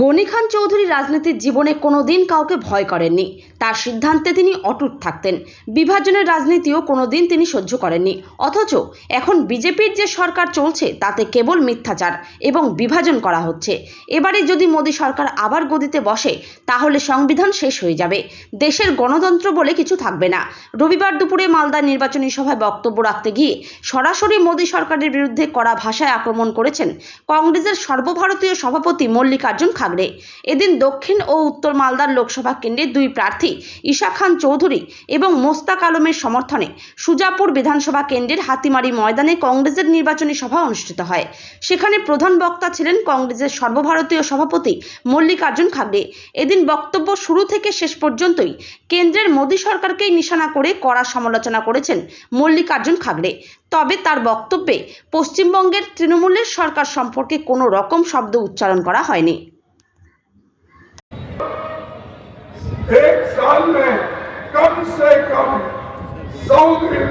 গনি খান চৌধুরী রাজনীতির জীবনে কোনোদিন কাউকে ভয় করেননি। তার সিদ্ধান্তে তিনি অটুট থাকতেন। বিভাজনের রাজনীতিও কোনোদিন তিনি সহ্য করেননি। অথচ এখন বিজেপির যে সরকার চলছে, তাতে কেবল মিথ্যাচার এবং বিভাজন করা হচ্ছে। এবারে যদি মোদী সরকার আবার গদিতে বসে, তাহলে সংবিধান শেষ হয়ে যাবে। দেশের গণতন্ত্র বলে কিছু থাকবে না। রবিবার দুপুরে মালদা নির্বাচনী সভায় বক্তব্য রাখতে গিয়ে সরাসরি মোদী সরকারের বিরুদ্ধে কড়া ভাষায় আক্রমণ করেছেন কংগ্রেসের সর্বভারতীয় সভাপতি মল্লিকার্জুন খাগড়ে। এদিন দক্ষিণ ও উত্তর মালদার লোকসভা কেন্দ্রের দুই প্রার্থী ঈশা খান চৌধুরী এবং মোস্তাক আলমের সমর্থনে সুজাপুর বিধানসভা কেন্দ্রের হাতিমারি ময়দানে কংগ্রেসের নির্বাচনী সভা অনুষ্ঠিত হয়। সেখানে প্রধান বক্তা ছিলেন কংগ্রেসের সর্বভারতীয় সভাপতি মল্লিকার্জুন খাগড়ে। এদিন বক্তব্য শুরু থেকে শেষ পর্যন্তই কেন্দ্রের মোদী সরকারকেই নিশানা করে কড়া সমালোচনা করেছেন মল্লিকার্জুন খাগড়ে। তবে তার বক্তব্যে পশ্চিমবঙ্গের তৃণমূলের সরকার সম্পর্কে কোনো রকম শব্দ উচ্চারণ করা হয়নি एक साल में कम से कम सौ दिन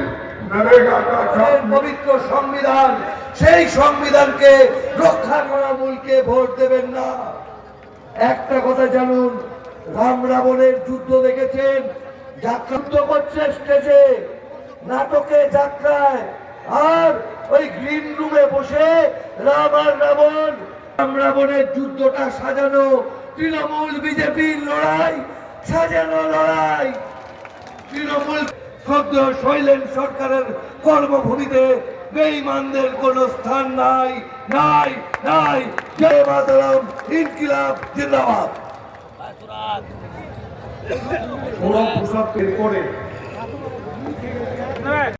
नरेगा का আমাদের काम পবিত্র সংবিধান সেই সংবিধানকে রক্ষা করা মূলকে ভোট দেবেন না একটা কথা জানুন রাম রাবণের যুদ্ধ দেখেছেন যাত্রান্ত করছে স্টেজে নাটকে যাত্রায় আর ওই গ্রিন রুমে বসে রাম আর রাবণ, রাম রাবণের যুদ্ধটা সাজানো, তৃণমূল বিজেপির লড়াই, সাজানো লড়াই। তৃণমূল সদ্য শৈলেন সরকারের কর্মভূমিতে বেঈমানদের কোন স্থান নাই নাই নাই। জয় মাতারাম, ইনকিলাব, জিন্দাবাদ। পুরো বের করে